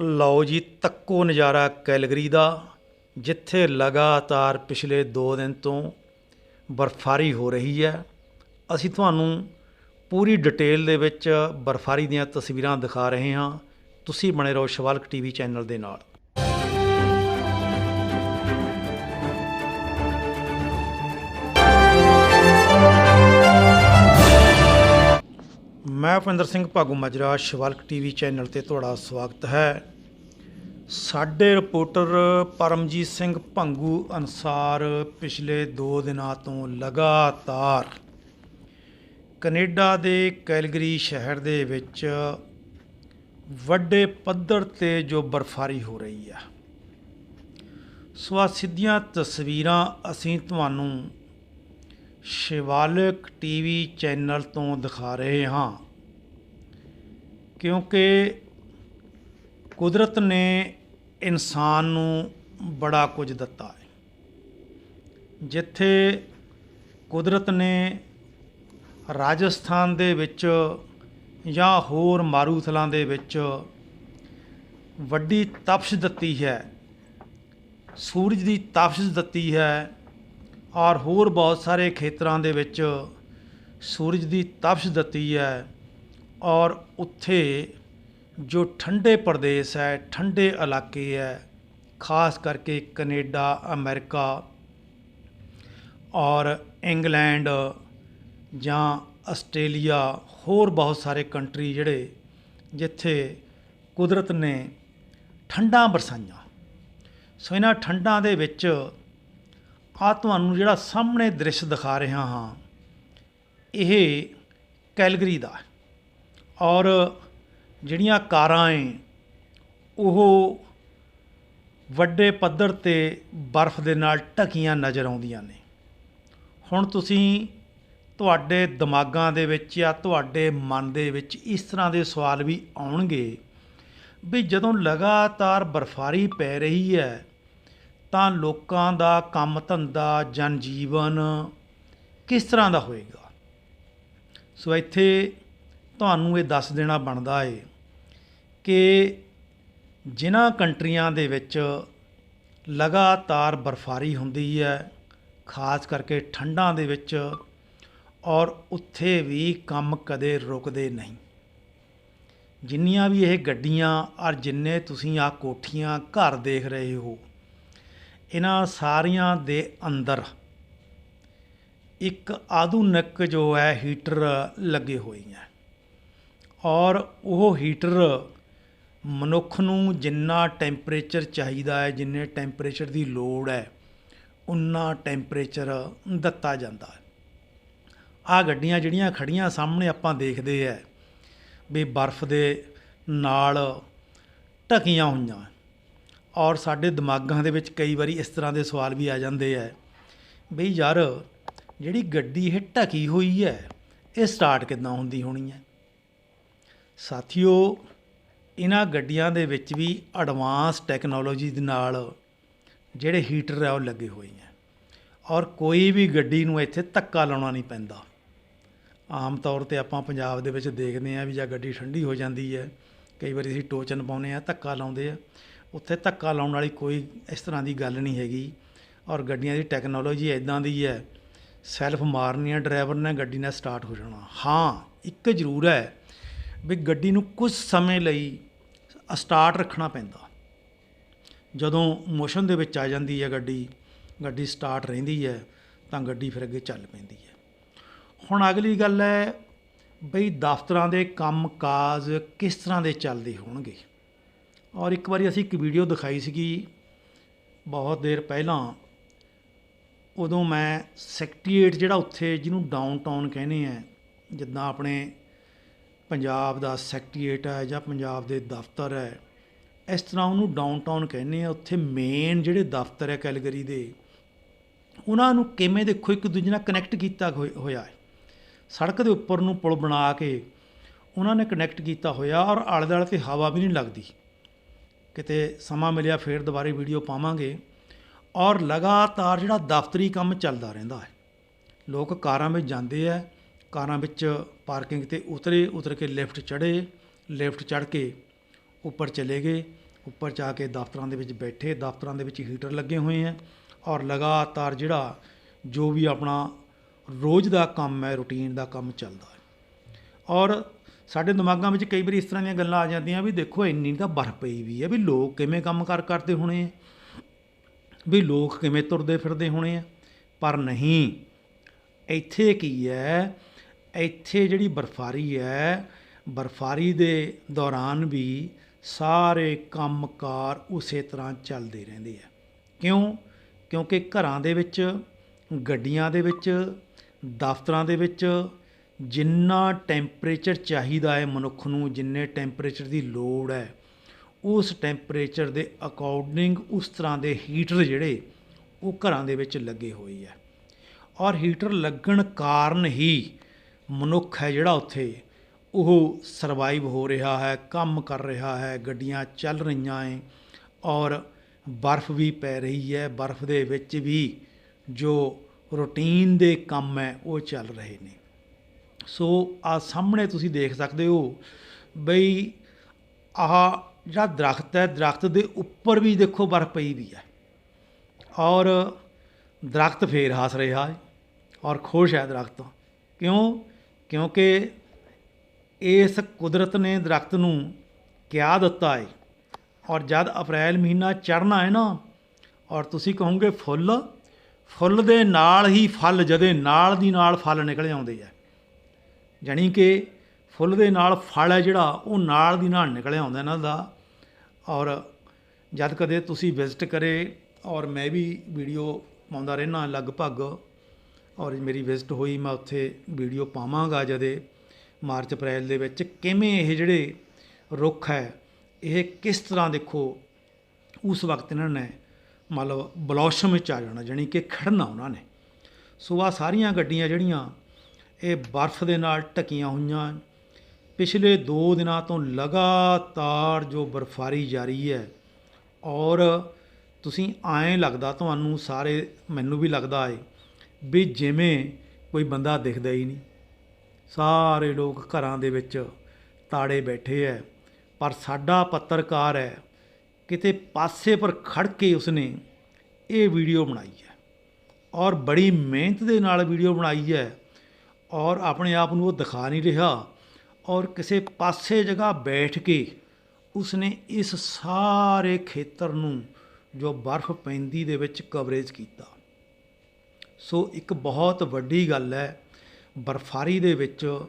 ਲਓ ਜੀ, ਤੱਕੋ ਨਜ਼ਾਰਾ ਕੈਲਗਰੀ ਦਾ, ਜਿੱਥੇ ਲਗਾਤਾਰ ਪਿਛਲੇ 2 ਦਿਨ ਤੋਂ ਬਰਫਾਰੀ ਹੋ ਰਹੀ ਹੈ। ਅਸੀਂ ਤੁਹਾਨੂੰ ਪੂਰੀ ਡਿਟੇਲ ਦੇ ਵਿੱਚ ਬਰਫਾਰੀ ਦੀਆਂ ਤਸਵੀਰਾਂ ਦਿਖਾ ਰਹੇ ਹਾਂ। ਤੁਸੀਂ ਬਣੇ ਰਹੋ ਸ਼ਿਵਾਲਕ ਟੀਵੀ ਚੈਨਲ ਦੇ ਨਾਲ। ਮੈਂ ਭਿੰਦਰ ਸਿੰਘ ਭਾਗੂ ਮਜਰਾ, ਸ਼ਿਵਾਲਕ ਟੀਵੀ ਚੈਨਲ ਤੇ ਤੁਹਾਡਾ ਸਵਾਗਤ ਹੈ। ਸਾਡੇ ਰਿਪੋਰਟਰ ਪਰਮਜੀਤ ਸਿੰਘ ਭੰਗੂ ਅਨਸਾਰ ਪਿਛਲੇ 2 ਦਿਨਾਂ ਤੋਂ ਲਗਾਤਾਰ ਕੈਨੇਡਾ ਦੇ ਕੈਲਗਰੀ ਸ਼ਹਿਰ ਦੇ ਵਿੱਚ ਵੱਡੇ ਪੱਧਰ ਤੇ ਜੋ ਬਰਫਾਰੀ ਹੋ ਰਹੀ ਆ। ਸੋ ਆਹ ਸਿੱਧੀਆਂ ਤਸਵੀਰਾਂ ਅਸੀਂ ਤੁਹਾਨੂੰ ਸ਼ਿਵਾਲਕ ਟੀਵੀ ਚੈਨਲ ਤੋਂ ਦਿਖਾ ਰਹੇ ਹਾਂ। ਕਿਉਂਕਿ ਕੁਦਰਤ ਨੇ ਇਨਸਾਨ ਨੂੰ ਬੜਾ ਕੁਝ ਦਿੱਤਾ ਹੈ। ਜਿੱਥੇ ਕੁਦਰਤ ਨੇ ਰਾਜਸਥਾਨ ਦੇ ਵਿੱਚ ਜਾਂ ਹੋਰ ਮਾਰੂਥਲਾਂ ਦੇ ਵਿੱਚ ਵੱਡੀ ਤਪਸ਼ ਦਿੱਤੀ ਹੈ, ਸੂਰਜ ਦੀ ਤਪਸ਼ ਦਿੱਤੀ ਹੈ ਔਰ ਹੋਰ ਬਹੁਤ ਸਾਰੇ ਖੇਤਰਾਂ ਦੇ ਵਿੱਚ ਸੂਰਜ ਦੀ ਤਪਸ਼ ਦਿੱਤੀ ਹੈ ਔਰ ਉੱਥੇ ਜੋ ਠੰਡੇ ਪ੍ਰਦੇਸ਼ ਹੈ, ਠੰਡੇ ਇਲਾਕੇ ਹੈ, ਖਾਸ ਕਰਕੇ ਕੈਨੇਡਾ, ਅਮਰੀਕਾ ਔਰ ਇੰਗਲੈਂਡ ਜਾਂ ਆਸਟ੍ਰੇਲੀਆ, ਹੋਰ ਬਹੁਤ ਸਾਰੇ ਕੰਟਰੀ ਜਿਹੜੇ ਜਿੱਥੇ ਕੁਦਰਤ ਨੇ ਠੰਡਾਂ ਬਰਸਾਈਆਂ। ਸੋ ਇਹਨਾਂ ਠੰਡਾਂ ਦੇ ਵਿੱਚ ਆ ਤੁਹਾਨੂੰ ਜਿਹੜਾ ਸਾਹਮਣੇ ਦ੍ਰਿਸ਼ ਦਿਖਾ ਰਿਹਾ ਹਾਂ, ਇਹ ਕੈਲਗਰੀ ਦਾ ਔਰ ਜਿਹੜੀਆਂ ਕਾਰਾਂ ਏ, ਉਹ ਵੱਡੇ ਪੱਧਰ ਤੇ ਬਰਫ਼ ਦੇ ਨਾਲ ਢਕੀਆਂ ਨਜ਼ਰ ਆਉਂਦੀਆਂ ਨੇ। ਹੁਣ ਤੁਸੀਂ ਤੁਹਾਡੇ ਦਿਮਾਗਾਂ ਦੇ ਵਿੱਚ ਜਾਂ ਤੁਹਾਡੇ ਮਨ ਦੇ ਵਿੱਚ ਇਸ ਤਰ੍ਹਾਂ ਦੇ ਸਵਾਲ ਵੀ ਆਉਣਗੇ ਵੀ ਜਦੋਂ ਲਗਾਤਾਰ ਬਰਫਾਰੀ ਪੈ ਰਹੀ ਹੈ ਤਾਂ ਲੋਕਾਂ ਦਾ ਕੰਮ ਧੰਦਾ ਜਨ ਜੀਵਨ ਕਿਸ ਤਰ੍ਹਾਂ ਦਾ ਹੋਏਗਾ? ਸੋ ਇੱਥੇ ਤੁਹਾਨੂੰ ਇਹ ਦੱਸ ਦੇਣਾ ਬਣਦਾ ਏ ਕਿ ਜਿਨ੍ਹਾਂ ਕੰਟਰੀਆਂ ਦੇ ਵਿੱਚ ਲਗਾਤਾਰ ਬਰਫਾਰੀ ਹੁੰਦੀ ਹੈ, ਖਾਸ ਕਰਕੇ ਠੰਡਾਂ ਦੇ ਵਿੱਚ, ਔਰ ਉੱਥੇ ਵੀ ਕੰਮ ਕਦੇ ਰੁਕਦੇ ਨਹੀਂ। ਜਿੰਨੀਆਂ ਵੀ ਇਹ ਗੱਡੀਆਂ, ਔਰ ਜਿੰਨੇ ਤੁਸੀਂ ਆ ਕੋਠੀਆਂ ਘਰ ਦੇਖ ਰਹੇ ਹੋ ਇਹਨਾਂ ਸਾਰੀਆਂ ਦੇ ਅੰਦਰ ਇੱਕ ਆਧੁਨਿਕ ਜੋ ਹੈ ਹੀਟਰ ਲੱਗੇ ਹੋਏ ਹੈ। ਔਰ ਉਹ ਹੀਟਰ ਮਨੁੱਖ ਨੂੰ ਜਿੰਨਾ ਟੈਂਪਰੇਚਰ ਚਾਹੀਦਾ ਹੈ, ਜਿੰਨੇ ਟੈਂਪਰੇਚਰ ਦੀ ਲੋੜ ਹੈ, ਉਨਾ ਟੈਂਪਰੇਚਰ ਦਿੱਤਾ ਜਾਂਦਾ ਹੈ। ਆ ਗੱਡੀਆਂ ਜਿਹੜੀਆਂ ਖੜੀਆਂ ਸਾਹਮਣੇ ਆਪਾਂ ਦੇਖਦੇ ਆ ਵੀ ਬਰਫ਼ ਦੇ ਨਾਲ ਢਕੀਆਂ ਹੋਈਆਂ। ਔਰ ਸਾਡੇ ਦਿਮਾਗਾਂ ਦੇ ਵਿੱਚ ਕਈ ਵਾਰੀ ਇਸ ਤਰ੍ਹਾਂ ਦੇ ਸਵਾਲ ਵੀ ਆ ਜਾਂਦੇ ਆ। ਬਈ ਯਾਰ, ਜਿਹੜੀ ਗੱਡੀ ਇਹ ਢਕੀ ਹੋਈ ਹੈ, ਇਹ ਸਟਾਰਟ ਕਿੱਦਾਂ ਹੁੰਦੀ ਹੋਣੀ ਹੈ? ਸਾਥੀਓ, ਇਹਨਾਂ ਗੱਡੀਆਂ ਦੇ ਵਿੱਚ ਵੀ ਐਡਵਾਂਸ ਟੈਕਨੋਲੋਜੀ ਦੇ ਨਾਲ ਜਿਹੜੇ ਹੀਟਰ ਆ, ਉਹ ਲੱਗੇ ਹੋਏ ਆ। ਔਰ ਕੋਈ ਵੀ ਗੱਡੀ ਨੂੰ ਇੱਥੇ ਧੱਕਾ ਲਾਉਣਾ ਨਹੀਂ ਪੈਂਦਾ। ਆਮ ਤੌਰ ਤੇ ਆਪਾਂ ਪੰਜਾਬ ਦੇ ਵਿੱਚ ਦੇਖਦੇ ਆ ਵੀ ਜਾਂ ਗੱਡੀ ਠੰਡੀ ਹੋ ਜਾਂਦੀ ਹੈ, ਕਈ ਵਾਰੀ ਅਸੀਂ ਟੋਚਨ ਪਾਉਨੇ ਆ, ਧੱਕਾ ਲਾਉਂਦੇ ਆ। ਉੱਥੇ ਧੱਕਾ ਲਾਉਣ ਵਾਲੀ ਕੋਈ ਇਸ ਤਰ੍ਹਾਂ ਦੀ ਗੱਲ ਨਹੀਂ ਹੈਗੀ। ਔਰ ਗੱਡੀਆਂ ਦੀ ਟੈਕਨੋਲੋਜੀ ਇਦਾਂ ਦੀ ਹੈ ਸੈਲਫ ਮਾਰਨੀ ਹੈ ਡਰਾਈਵਰ ਨੇ ਗੱਡੀ ਨਾਲ ਸਟਾਰਟ ਹੋ ਜਾਣਾ। ਹਾਂ, ਇੱਕ ਜ਼ਰੂਰ ਹੈ ਵੀ ਗੱਡੀ ਨੂੰ ਕੁਝ ਸਮੇਂ ਲਈ ਸਟਾਰਟ ਰੱਖਣਾ ਪੈਂਦਾ। ਜਦੋਂ ਮੋਸ਼ਨ ਦੇ ਵਿੱਚ ਆ ਜਾਂਦੀ ਹੈ ਗੱਡੀ ਗੱਡੀ ਸਟਾਰਟ ਰਹਿੰਦੀ ਹੈ, ਤਾਂ ਗੱਡੀ ਫਿਰ ਅੱਗੇ ਚੱਲ ਪੈਂਦੀ ਹੈ। ਹੁਣ ਅਗਲੀ ਗੱਲ ਹੈ ਬਈ ਦਫ਼ਤਰਾਂ ਦੇ ਕੰਮਕਾਜ ਕਿਸ ਤਰ੍ਹਾਂ ਦੇ ਚੱਲਦੇ ਹੋਣਗੇ? ਔਰ ਇੱਕ ਵਾਰੀ ਅਸੀਂ ਇੱਕ ਵੀਡੀਓ ਦਿਖਾਈ ਸੀਗੀ ਬਹੁਤ ਦੇਰ ਪਹਿਲਾਂ, ਉਦੋਂ ਮੈਂ ਸੈਕਟਰੀਏਟ ਜਿਹੜਾ ਉੱਥੇ ਜਿਹਨੂੰ ਡਾਊਨਟਾਊਨ ਕਹਿੰਦੇ ਆ, ਜਿੱਦਾਂ ਆਪਣੇ ਪੰਜਾਬ ਦਾ ਸੈਕਟਰੀਏਟ ਹੈ ਜਾਂ ਪੰਜਾਬ ਦੇ ਦਫ਼ਤਰ ਹੈ, ਇਸ ਤਰ੍ਹਾਂ ਉਹਨੂੰ ਡਾਊਨਟਾਊਨ ਕਹਿੰਦੇ ਆ। ਉੱਥੇ ਮੇਨ ਜਿਹੜੇ ਦਫ਼ਤਰ ਹੈ ਕੈਲਗਰੀ ਦੇ, ਉਹਨਾਂ ਨੂੰ ਕਿਵੇਂ ਦੇਖੋ ਇੱਕ ਦੂਜੇ ਨਾਲ ਕਨੈਕਟ ਕੀਤਾ ਹੋਇ- ਹੋਇਆ ਹੈ। ਸੜਕ ਦੇ ਉੱਪਰ ਨੂੰ ਪੁਲ ਬਣਾ ਕੇ ਉਹਨਾਂ ਨੇ ਕਨੈਕਟ ਕੀਤਾ ਹੋਇਆ ਔਰ ਆਲੇ ਦੁਆਲੇ ਤੇ ਹਵਾ ਵੀ ਨਹੀਂ ਲੱਗਦੀ। ਕਿਤੇ ਸਮਾਂ ਮਿਲਿਆ ਫੇਰ ਦੁਬਾਰੇ ਵੀਡੀਓ ਪਾਵਾਂਗੇ। ਔਰ ਲਗਾਤਾਰ ਜਿਹੜਾ ਦਫ਼ਤਰੀ ਕੰਮ ਚੱਲਦਾ ਰਹਿੰਦਾ ਹੈ। ਲੋਕ ਕਾਰਾਂ ਵਿੱਚ ਜਾਂਦੇ ਆ, ਕਾਰਾਂ ਵਿੱਚ ਪਾਰਕਿੰਗ ਤੇ ਉਤਰੇ, ਉਤਰ ਕੇ ਲਿਫਟ ਚੜ੍ਹੇ, ਲਿਫਟ ਚੜ੍ਹ ਕੇ ਉੱਪਰ ਚਲੇ ਗਏ, ਉੱਪਰ ਜਾ ਕੇ ਦਫ਼ਤਰਾਂ ਦੇ ਵਿੱਚ ਬੈਠੇ, ਦਫ਼ਤਰਾਂ ਦੇ ਵਿੱਚ ਹੀਟਰ ਲੱਗੇ ਹੋਏ ਆ। ਔਰ ਲਗਾਤਾਰ ਜਿਹੜਾ ਜੋ ਵੀ ਆਪਣਾ ਰੋਜ਼ ਦਾ ਕੰਮ ਹੈ, ਰੂਟੀਨ ਦਾ ਕੰਮ ਚੱਲਦਾ ਹੈ। ਔਰ ਸਾਡੇ ਦਿਮਾਗਾਂ ਵਿੱਚ ਕਈ ਵਾਰੀ ਇਸ ਤਰ੍ਹਾਂ ਦੀਆਂ ਗੱਲਾਂ ਆ ਜਾਂਦੀਆਂ ਵੀ ਦੇਖੋ ਇੰਨੀ ਤਾਂ ਬਰਫ਼ ਪਈ ਵੀ ਹੈ ਵੀ ਲੋਕ ਕਿਵੇਂ ਕੰਮ ਕਰ ਕਰਦੇ ਹੋਣੇ ਆ। ਵੀ ਲੋਕ ਕਿਵੇਂ ਤੁਰਦੇ ਫਿਰਦੇ ਹੋਣੇ ਆ। ਪਰ ਨਹੀਂ, ਇੱਥੇ ਕੀ ਹੈ? ਇੱਥੇ ਜਿਹੜੀ ਬਰਫਾਰੀ ਹੈ, ਬਰਫਾਰੀ ਦੇ ਦੌਰਾਨ ਵੀ ਸਾਰੇ ਕੰਮਕਾਰ ਉਸੇ ਤਰ੍ਹਾਂ ਚੱਲਦੇ ਰਹਿੰਦੇ ਆ। ਕਿਉਂ? ਕਿਉਂਕਿ ਘਰਾਂ ਦੇ ਵਿੱਚ, ਗੱਡੀਆਂ ਦੇ ਵਿੱਚ, ਦਫ਼ਤਰਾਂ ਦੇ ਵਿੱਚ ਜਿੰਨਾ ਟੈਂਪਰੇਚਰ ਚਾਹੀਦਾ ਹੈ ਮਨੁੱਖ ਨੂੰ, ਜਿੰਨੇ ਟੈਂਪਰੇਚਰ ਦੀ ਲੋੜ ਹੈ, ਉਸ ਟੈਂਪਰੇਚਰ ਦੇ ਅਕੋਰਡਿੰਗ ਉਸ ਤਰ੍ਹਾਂ ਦੇ ਹੀਟਰ ਜਿਹੜੇ, ਉਹ ਘਰਾਂ ਦੇ ਵਿੱਚ ਲੱਗੇ ਹੋਏ ਆ ਔਰ ਹੀਟਰ ਲੱਗਣ ਕਾਰਨ ਹੀ ਮਨੁੱਖ ਹੈ ਜਿਹੜਾ ਉੱਥੇ, ਉਹ ਸਰਵਾਈਵ ਹੋ ਰਿਹਾ ਹੈ, ਕੰਮ ਕਰ ਰਿਹਾ ਹੈ, ਗੱਡੀਆਂ ਚੱਲ ਰਹੀਆਂ ਹੈ ਔਰ ਬਰਫ਼ ਵੀ ਪੈ ਰਹੀ ਹੈ। ਬਰਫ਼ ਦੇ ਵਿੱਚ ਵੀ ਜੋ ਰੂਟੀਨ ਦੇ ਕੰਮ ਹੈ, ਉਹ ਚੱਲ ਰਹੇ ਨੇ। ਸੋ ਆ ਸਾਹਮਣੇ ਤੁਸੀਂ ਦੇਖ ਸਕਦੇ ਹੋ ਬਈ ਆਹ ਜਿਹੜਾ ਦਰਖਤ ਹੈ, ਦਰਖਤ ਦੇ ਉੱਪਰ ਵੀ ਦੇਖੋ ਬਰਫ਼ ਪਈ ਵੀ ਹੈ। ਔਰ ਦਰਖਤ ਫੇਰ ਹੱਸ ਰਿਹਾ ਹੈ ਔਰ ਖੁਸ਼ ਹੈ ਦਰਖਤ ਕਿਉਂ? ਕਿਉਂਕਿ ਇਸ ਕੁਦਰਤ ਨੇ ਦਰਖਤ ਨੂੰ ਕਿਆ ਦਿੱਤਾ ਹੈ ਔਰ ਜਦ ਅਪ੍ਰੈਲ ਮਹੀਨਾ ਚੜ੍ਹਨਾ ਹੈ ਨਾ, ਔਰ ਤੁਸੀਂ ਕਹੋਗੇ ਫੁੱਲ ਫੁੱਲ ਦੇ ਨਾਲ ਹੀ ਫਲ, ਜਦੇ ਨਾਲ ਦੀ ਨਾਲ ਫਲ ਨਿਕਲ ਆਉਂਦੇ ਆ। ਜਾਣੀ ਕਿ ਫੁੱਲ ਦੇ ਨਾਲ ਫਲ ਹੈ ਜਿਹੜਾ, ਉਹ ਨਾਲ ਦੀ ਨਾਲ ਨਿਕਲਿਆ ਆਉਂਦਾ ਇਹਨਾਂ ਦਾ। ਔਰ ਜਦ ਕਦੇ ਤੁਸੀਂ ਵਿਜ਼ਿਟ ਕਰੇ, ਔਰ ਮੈਂ ਵੀ ਵੀਡੀਓ ਪਾਉਂਦਾ ਰਹਿਣਾ ਲਗਭਗ, ਔਰ ਮੇਰੀ ਵਿਜ਼ਿਟ ਹੋਈ, ਮੈਂ ਉੱਥੇ ਵੀਡੀਓ ਪਾਵਾਂਗਾ ਜਦੇ ਮਾਰਚ, ਅਪ੍ਰੈਲ ਦੇ ਵਿੱਚ ਕਿਵੇਂ ਇਹ ਜਿਹੜੇ ਰੁੱਖ ਹੈ, ਇਹ ਕਿਸ ਤਰ੍ਹਾਂ ਦੇਖੋ, ਉਸ ਵਕਤ ਇਹਨਾਂ ਨੇ ਮਤਲਬ ਬਲੌਸ਼ਮ ਵਿੱਚ ਆ ਜਾਣਾ, ਜਾਣੀ ਕਿ ਖੜਨਾ ਉਹਨਾਂ ਨੇ। ਸੋ ਆ ਸਾਰੀਆਂ ਗੱਡੀਆਂ ਜਿਹੜੀਆਂ ਇਹ ਬਰਫ਼ ਦੇ ਨਾਲ ਢਕੀਆਂ ਹੋਈਆਂ ਪਿਛਲੇ 2 ਦਿਨਾਂ ਤੋਂ ਲਗਾਤਾਰ ਜੋ ਬਰਫਾਰੀ ਜਾਰੀ ਹੈ, ਔਰ ਤੁਸੀਂ ਐਂ ਲੱਗਦਾ ਤੁਹਾਨੂੰ ਸਾਰੇ, ਮੈਨੂੰ ਵੀ ਲੱਗਦਾ ਏ ਵੀ ਜਿਵੇਂ ਕੋਈ ਬੰਦਾ ਦਿਖਦਾ ਹੀ ਨਹੀਂ। ਸਾਰੇ ਲੋਕ ਘਰਾਂ ਦੇ ਵਿੱਚ ਤਾੜੇ ਬੈਠੇ ਐ ਪਰ ਸਾਡਾ ਪੱਤਰਕਾਰ ਹੈ, ਕਿਤੇ ਪਾਸੇ ਪਰ ਖੜ ਕੇ ਉਸਨੇ ਇਹ ਵੀਡੀਓ ਬਣਾਈ ਹੈ। ਔਰ ਬੜੀ ਮਿਹਨਤ ਦੇ ਨਾਲ ਵੀਡੀਓ ਬਣਾਈ ਹੈ ਔਰ ਆਪਣੇ ਆਪ ਨੂੰ ਉਹ ਦਿਖਾ ਨਹੀਂ ਰਿਹਾ। ਔਰ ਕਿਸੇ ਪਾਸੇ ਜਗ੍ਹਾ ਬੈਠ ਕੇ ਉਸਨੇ ਇਸ ਸਾਰੇ ਖੇਤਰ ਨੂੰ ਜੋ ਬਰਫ਼ ਪੈਂਦੀ ਦੇ ਵਿੱਚ ਕਵਰੇਜ ਕੀਤਾ। ਸੋ ਇੱਕ ਬਹੁਤ ਵੱਡੀ ਗੱਲ ਹੈ, ਬਰਫਾਰੀ ਦੇ ਵਿੱਚ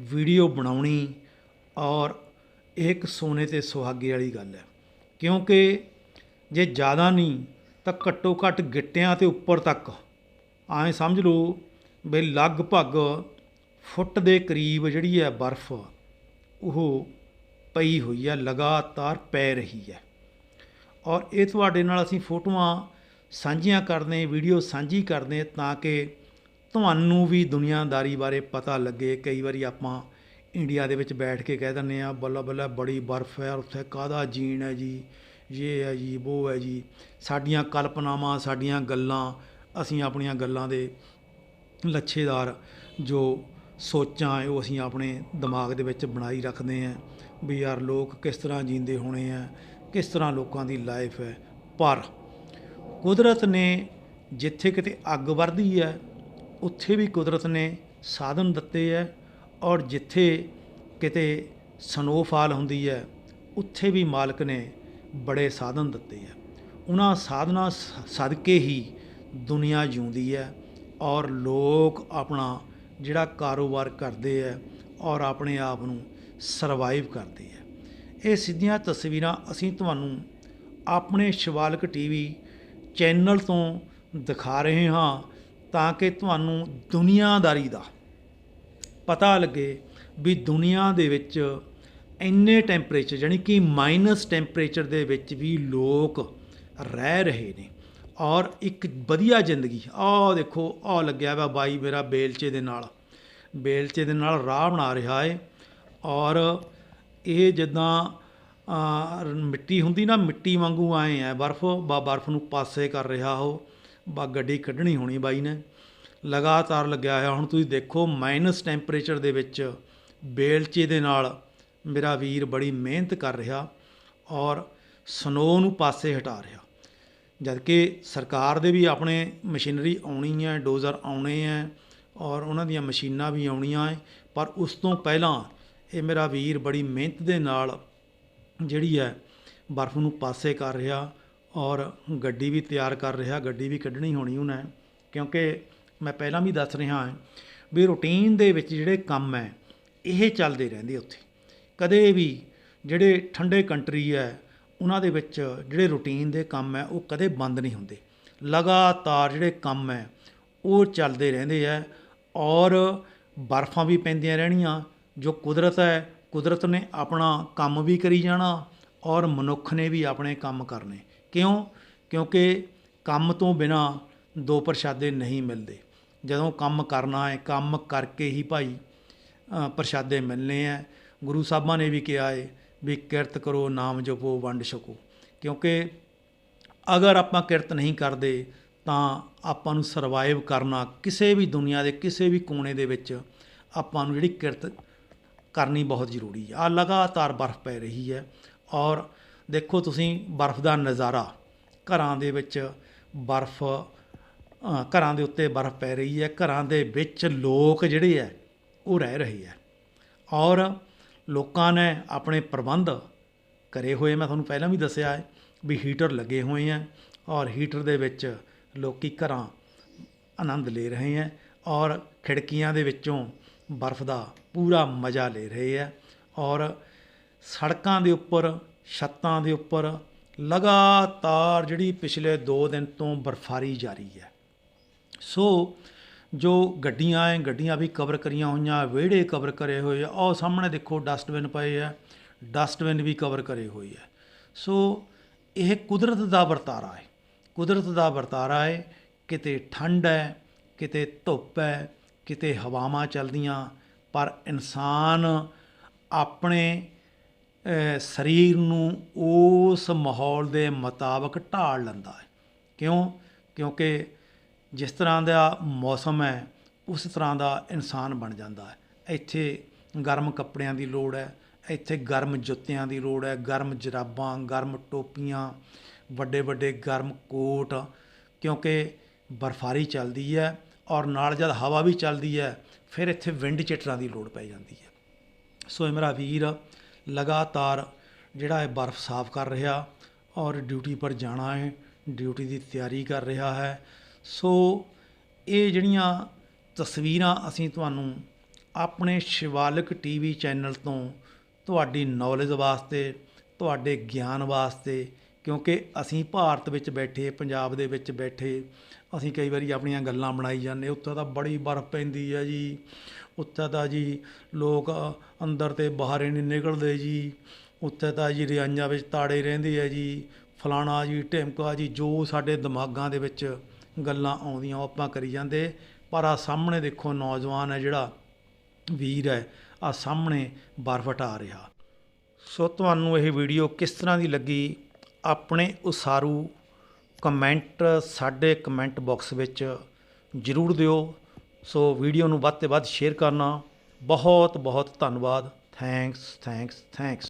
ਵੀਡੀਓ ਬਣਾਉਣੀ ਔਰ ਇਹ ਇੱਕ ਸੋਨੇ ਤੇ ਸੁਹਾਗੇ ਵਾਲੀ ਗੱਲ ਹੈ। ਕਿਉਂਕਿ ਜੇ ਜ਼ਿਆਦਾ ਨਹੀਂ ਤਾਂ ਘੱਟੋ ਘੱਟ ਗਿੱਟਿਆਂ ਤੇ ਉੱਪਰ ਤੱਕ ਐਂ ਸਮਝ ਲਓ ਵੀ ਲਗਭਗ ਫੁੱਟ ਦੇ ਕਰੀਬ ਜਿਹੜੀ ਹੈ ਬਰਫ਼, ਉਹ ਪਈ ਹੋਈ ਹੈ, ਲਗਾਤਾਰ ਪੈ ਰਹੀ ਹੈ। ਔਰ ਇਹ ਤੁਹਾਡੇ ਨਾਲ ਅਸੀਂ ਫੋਟੋਆਂ ਸਾਂਝੀਆਂ ਕਰਦੇ ਵੀਡੀਓ ਸਾਂਝੀ ਕਰਦੇ ਤਾਂ ਕਿ ਤੁਹਾਨੂੰ ਵੀ ਦੁਨੀਆਦਾਰੀ ਬਾਰੇ ਪਤਾ ਲੱਗੇ। ਕਈ ਵਾਰੀ ਆਪਾਂ ਇੰਡੀਆ ਦੇ ਵਿੱਚ ਬੈਠ ਕੇ ਕਹਿ ਦਿੰਦੇ ਆ ਬੱਲਾ ਬੱਲਾ ਬੜੀ ਬਰਫ਼ ਹੈ, ਉੱਥੇ ਕਾਹਦਾ ਜੀਣ ਹੈ ਜੀ ਇਹ ਹੈ ਜੀ ਉਹ ਹੈ ਜੀ। ਸਾਡੀਆਂ ਕਲਪਨਾਵਾਂ, ਸਾਡੀਆਂ ਗੱਲਾਂ, ਅਸੀਂ ਆਪਣੀਆਂ ਗੱਲਾਂ ਦੇ ਲੱਛੇਦਾਰ ਜੋ ਸੋਚਾਂ ਉਹ ਅਸੀਂ ਆਪਣੇ ਦਿਮਾਗ ਦੇ ਵਿੱਚ ਬਣਾਈ ਰੱਖਦੇ ਹਾਂ ਵੀ ਯਾਰ ਲੋਕ ਕਿਸ ਤਰ੍ਹਾਂ ਜੀਂਦੇ ਹੋਣੇ ਆ, ਕਿਸ ਤਰ੍ਹਾਂ ਲੋਕਾਂ ਦੀ ਲਾਈਫ ਹੈ। ਪਰ ਕੁਦਰਤ ਨੇ ਜਿੱਥੇ ਕਿਤੇ ਅੱਗ ਵਰਦੀ ਹੈ, ਉੱਥੇ ਵੀ ਕੁਦਰਤ ਨੇ ਸਾਧਨ ਦਿੱਤੇ ਹੈ ਔਰ ਜਿੱਥੇ ਕਿਤੇ ਸਨੋਫਾਲ ਹੁੰਦੀ ਹੈ, ਉੱਥੇ ਵੀ ਮਾਲਕ ਨੇ ਬੜੇ ਸਾਧਨ ਦਿੱਤੇ ਹੈ। ਉਹਨਾਂ ਸਾਧਨਾ ਸ- ਸਦਕੇ ਹੀ ਦੁਨੀਆ ਜਿਉਂਦੀ ਹੈ। ਔਰ ਲੋਕ ਆਪਣਾ ਜਿਹੜਾ ਕਾਰੋਬਾਰ ਕਰਦੇ ਹੈ ਔਰ ਆਪਣੇ ਆਪ ਨੂੰ ਸਰਵਾਈਵ ਕਰਦੇ ਹੈ ਇਹ ਸਿੱਧੀਆਂ ਤਸਵੀਰਾਂ ਅਸੀਂ ਤੁਹਾਨੂੰ ਆਪਣੇ ਸ਼ਿਵਾਲਕ ਟੀਵੀ ਚੈਨਲ ਤੋਂ ਦਿਖਾ ਰਹੇ ਹਾਂ ਤਾਂ ਕਿ ਤੁਹਾਨੂੰ ਦੁਨੀਆਦਾਰੀ ਦਾ ਪਤਾ ਲੱਗੇ ਵੀ ਦੁਨੀਆ ਦੇ ਵਿੱਚ ਇੰਨੇ ਟੈਂਪਰੇਚਰ ਯਾਨੀ ਕਿ ਮਾਈਨਸ ਟੈਂਪਰੇਚਰ ਦੇ ਵਿੱਚ ਵੀ ਲੋਕ ਰਹਿ ਰਹੇ ਨੇ। ਔਰ ਇੱਕ ਵਧੀਆ ਜ਼ਿੰਦਗੀ। ਆਹ ਦੇਖੋ, ਆਹ ਲੱਗਿਆ ਵਾ ਬਾਈ ਮੇਰਾ ਬੇਲਚੇ ਦੇ ਨਾਲ। ਬੇਲਚੇ ਦੇ ਨਾਲ ਰਾਹ ਬਣਾ ਰਿਹਾ ਏ। ਔਰ ਇਹ ਜਿੱਦਾਂ ਮਿੱਟੀ ਹੁੰਦੀ ਨਾ, ਮਿੱਟੀ ਵਾਂਗੂ ਆਏ ਆ ਬਰਫ਼, ਬਾ ਬਰਫ਼ ਨੂੰ ਪਾਸੇ ਕਰ ਰਿਹਾ ਉਹ। ਬਾ ਗੱਡੀ ਕੱਢਣੀ ਹੋਣੀ ਬਾਈ ਨੇ। ਲਗਾਤਾਰ ਲੱਗਿਆ ਹੋਇਆ। ਹੁਣ ਤੁਸੀਂ ਦੇਖੋ ਮਾਈਨਸ ਟੈਂਪਰੇਚਰ ਦੇ ਵਿੱਚ ਬੇਲਚੇ ਦੇ ਨਾਲ ਮੇਰਾ ਵੀਰ ਬੜੀ ਮਿਹਨਤ ਕਰ ਰਿਹਾ ਔਰ ਸਨੋ ਨੂੰ ਪਾਸੇ ਹਟਾ ਰਿਹਾ। ਜਦਕਿ ਸਰਕਾਰ ਦੇ ਵੀ ਆਪਣੇ ਮਸ਼ੀਨਰੀ ਆਉਣੀ ਹੈ, ਡੋਜ਼ਰ ਆਉਣੇ ਹੈ ਔਰ ਉਹਨਾਂ ਦੀਆਂ ਮਸ਼ੀਨਾਂ ਵੀ ਆਉਣੀਆਂ ਹੈ, ਪਰ ਉਸ ਤੋਂ ਪਹਿਲਾਂ ਇਹ ਮੇਰਾ ਵੀਰ ਬੜੀ ਮਿਹਨਤ ਦੇ ਨਾਲ ਜਿਹੜੀ ਹੈ ਬਰਫ਼ ਨੂੰ ਪਾਸੇ ਕਰ ਰਿਹਾ ਔਰ ਗੱਡੀ ਵੀ ਤਿਆਰ ਕਰ ਰਿਹਾ, ਗੱਡੀ ਵੀ ਕੱਢਣੀ ਹੋਣੀ ਉਹਨੇ, ਕਿਉਂਕਿ ਮੈਂ ਪਹਿਲਾਂ ਵੀ ਦੱਸ ਰਿਹਾ ਹਾਂ ਵੀ ਰੂਟੀਨ ਦੇ ਵਿੱਚ ਜਿਹੜੇ ਕੰਮ ਹੈ, ਇਹ ਚੱਲਦੇ ਰਹਿੰਦੇ ਉੱਥੇ। ਕਦੇ ਵੀ ਜਿਹੜੇ ਠੰਡੇ ਕੰਟਰੀ ਹੈ ਉਹਨਾਂ ਦੇ ਵਿੱਚ ਜਿਹੜੇ ਰੂਟੀਨ ਦੇ ਕੰਮ ਹੈ, ਉਹ ਕਦੇ ਬੰਦ ਨਹੀਂ ਹੁੰਦੇ। ਲਗਾਤਾਰ ਜਿਹੜੇ ਕੰਮ ਹੈ, ਉਹ ਚੱਲਦੇ ਰਹਿੰਦੇ ਹੈ ਔਰ ਬਰਫ਼ਾਂ ਵੀ ਪੈਂਦੀਆਂ ਰਹਿਣੀਆਂ। ਜੋ ਕੁਦਰਤ ਹੈ, ਕੁਦਰਤ ਨੇ ਆਪਣਾ ਕੰਮ ਵੀ ਕਰੀ ਜਾਣਾ ਔਰ ਮਨੁੱਖ ਨੇ ਵੀ ਆਪਣੇ ਕੰਮ ਕਰਨੇ। ਕਿਉਂ? ਕਿਉਂਕਿ ਕੰਮ ਤੋਂ ਬਿਨਾ ਦੋ ਪ੍ਰਸ਼ਾਦੇ ਨਹੀਂ ਮਿਲਦੇ। ਜਦੋਂ ਕੰਮ ਕਰਨਾ ਹੈ, ਕੰਮ ਕਰਕੇ ਹੀ ਭਾਈ ਪ੍ਰਸ਼ਾਦੇ ਮਿਲਨੇ ਆ ਗੁਰੂ ਸਾਹਿਬਾਂ ਨੇ ਵੀ ਕਿਹਾ ਹੈ ਵੀ ਕਿਰਤ ਕਰੋ, ਨਾਮ ਜਪੋ, ਵੰਡ ਛਕੋ। ਕਿਉਂਕਿ ਅਗਰ ਆਪਾਂ ਕਿਰਤ ਨਹੀਂ ਕਰਦੇ, ਤਾਂ ਆਪਾਂ ਨੂੰ ਸਰਵਾਈਵ ਕਰਨਾ ਕਿਸੇ ਵੀ ਦੁਨੀਆ ਦੇ, ਕਿਸੇ ਵੀ ਕੋਨੇ ਦੇ ਵਿੱਚ ਆਪਾਂ ਨੂੰ ਜਿਹੜੀ ਕਿਰਤ ਕਰਨੀ ਬਹੁਤ ਜ਼ਰੂਰੀ ਹੈ ਆ ਲਗਾਤਾਰ ਬਰਫ਼ ਪੈ ਰਹੀ ਹੈ ਔਰ ਦੇਖੋ ਤੁਸੀਂ ਬਰਫ਼ ਦਾ ਨਜ਼ਾਰਾ, ਘਰਾਂ ਦੇ ਵਿੱਚ ਬਰਫ਼ ਘਰਾਂ ਦੇ ਉੱਤੇ ਬਰਫ਼ ਪੈ ਰਹੀ ਹੈ, ਘਰਾਂ ਦੇ ਵਿੱਚ ਲੋਕ ਜਿਹੜੇ ਹੈ, ਉਹ ਰਹਿ ਰਹੇ ਹੈ। ਔਰ ਲੋਕਾਂ ਨੇ ਆਪਣੇ ਪ੍ਰਬੰਧ ਕਰੇ ਹੋਏ ਮੈਂ ਤੁਹਾਨੂੰ ਪਹਿਲਾਂ ਵੀ ਦੱਸਿਆ ਹੈ ਵੀ ਹੀਟਰ ਲੱਗੇ ਹੋਏ ਹੈ ਔਰ ਹੀਟਰ ਦੇ ਵਿੱਚ ਲੋਕੀ ਘਰਾਂ ਆਨੰਦ ਲੈ ਰਹੇ ਹੈ ਔਰ ਖਿੜਕੀਆਂ ਦੇ ਵਿੱਚੋਂ ਬਰਫ਼ ਦਾ ਪੂਰਾ ਮਜ਼ਾ ਲੈ ਰਹੇ ਹੈ ਔਰ ਸੜਕਾਂ ਦੇ ਉੱਪਰ, ਛੱਤਾਂ ਦੇ ਉੱਪਰ ਲਗਾਤਾਰ ਜਿਹੜੀ ਪਿਛਲੇ 2 ਦਿਨ ਤੋਂ ਬਰਫਾਰੀ ਜਾਰੀ ਹੈ। ਸੋ ਜੋ ਗੱਡੀਆਂ ਹੈ ਗੱਡੀਆਂ ਵੀ ਕਵਰ ਕਰੀਆਂ ਹੋਈਆਂ, ਵਿਹੜੇ ਕਵਰ ਕਰੇ ਹੋਏ ਆ ਉਹ ਸਾਹਮਣੇ ਦੇਖੋ ਡਸਟਬਿਨ ਪਏ ਆ ਡਸਟਬਿਨ ਵੀ ਕਵਰ ਕਰੇ ਹੋਏ ਆ। ਸੋ ਇਹ ਕੁਦਰਤ ਦਾ ਵਰਤਾਰਾ ਹੈ। ਕੁਦਰਤ ਦਾ ਵਰਤਾਰਾ ਹੈ, ਕਿਤੇ ਠੰਡ ਹੈ, ਕਿਤੇ ਧੁੱਪ ਹੈ, ਕਿਤੇ ਹਵਾਵਾਂ ਚੱਲਦੀਆਂ, ਪਰ ਇਨਸਾਨ ਆਪਣੇ ਸਰੀਰ ਨੂੰ ਉਸ ਮਾਹੌਲ ਦੇ ਮੁਤਾਬਕ ਢਾਲ ਲੈਂਦਾ ਹੈ। ਕਿਉਂ? ਕਿਉਂਕਿ ਜਿਸ ਤਰ੍ਹਾਂ ਦਾ ਮੌਸਮ ਹੈ, ਉਸ ਤਰ੍ਹਾਂ ਦਾ ਇਨਸਾਨ ਬਣ ਜਾਂਦਾ ਹੈ। ਇੱਥੇ ਗਰਮ ਕੱਪੜਿਆਂ ਦੀ ਲੋੜ ਹੈ, ਇੱਥੇ ਗਰਮ ਜੁੱਤਿਆਂ ਦੀ ਲੋੜ ਹੈ, ਗਰਮ ਜਰਾਬਾਂ, ਗਰਮ ਟੋਪੀਆਂ ਵੱਡੇ ਵੱਡੇ ਗਰਮ ਕੋਟ, ਕਿਉਂਕਿ ਬਰਫਾਰੀ ਚੱਲਦੀ ਹੈ ਔਰ ਨਾਲ ਜਦ ਹਵਾ ਵੀ ਚੱਲਦੀ ਹੈ, ਫਿਰ ਇੱਥੇ ਵਿੰਡ ਚਿੱਟਰਾਂ ਦੀ ਲੋੜ ਪੈ ਜਾਂਦੀ ਹੈ। ਸੋ ਇਹ ਮੇਰਾ ਵੀਰ ਲਗਾਤਾਰ ਜਿਹੜਾ ਹੈ ਬਰਫ਼ ਸਾਫ਼ ਕਰ ਰਿਹਾ ਔਰ ਡਿਊਟੀ ਪਰ ਜਾਣਾ ਹੈ, ਡਿਊਟੀ ਦੀ ਤਿਆਰੀ ਕਰ ਰਿਹਾ ਹੈ ਸੋ ਇਹ ਜਿਹੜੀਆਂ ਤਸਵੀਰਾਂ ਅਸੀਂ ਤੁਹਾਨੂੰ ਆਪਣੇ ਸ਼ਿਵਾਲਿਕ ਟੀਵੀ ਚੈਨਲ ਤੋਂ ਤੁਹਾਡੀ ਨੌਲੇਜ ਵਾਸਤੇ, ਤੁਹਾਡੇ ਗਿਆਨ ਵਾਸਤੇ, ਕਿਉਂਕਿ ਅਸੀਂ ਭਾਰਤ ਵਿੱਚ ਬੈਠੇ, ਪੰਜਾਬ ਦੇ ਵਿੱਚ ਬੈਠੇ, ਅਸੀਂ ਕਈ ਵਾਰੀ ਆਪਣੀਆਂ ਗੱਲਾਂ ਬਣਾਈ ਜਾਂਦੇ ਉੱਥੇ ਤਾਂ ਬੜੀ ਬਰਫ਼ ਪੈਂਦੀ ਹੈ ਜੀ। ਉੱਥੇ ਤਾਂ ਜੀ ਲੋਕ ਅੰਦਰ ਤੇ ਬਾਹਰ ਹੀ ਨਹੀਂ ਨਿਕਲਦੇ ਜੀ। ਉੱਥੇ ਤਾਂ ਜੀ ਰਿਆਈਆਂ ਵਿੱਚ ਤਾੜੇ ਰਹਿੰਦੇ ਆ ਜੀ। ਫਲਾਣਾ ਜੀ, ਢਿਮਕਾ ਜੀ, ਜੋ ਸਾਡੇ ਦਿਮਾਗਾਂ ਦੇ ਵਿੱਚ ਗੱਲਾਂ ਆਉਂਦੀਆਂ, ਉਹ ਆਪਾਂ ਕਰੀ ਜਾਂਦੇ। ਪਰ ਆ ਸਾਹਮਣੇ ਦੇਖੋ ਨੌਜਵਾਨ ਹੈ ਜਿਹੜਾ, ਵੀਰ ਹੈ ਆ ਸਾਹਮਣੇ ਬਰਫ਼ ਹਟਾ ਰਿਹਾ। ਸੋ ਤੁਹਾਨੂੰ ਇਹ ਵੀਡੀਓ ਕਿਸ ਤਰ੍ਹਾਂ ਦੀ ਲੱਗੀ? ਆਪਣੇ ਉਸਾਰੂ ਕਮੈਂਟ, ਸਾਡੇ ਕਮੈਂਟ ਬਾਕਸ ਵਿੱਚ ਜ਼ਰੂਰ ਦਿਓ। ਸੋ ਵੀਡੀਓ ਨੂੰ ਵੱਧ ਤੋਂ ਵੱਧ ਸ਼ੇਅਰ ਕਰਨਾ। ਬਹੁਤ ਬਹੁਤ ਧੰਨਵਾਦ। Thanks thanks thanks.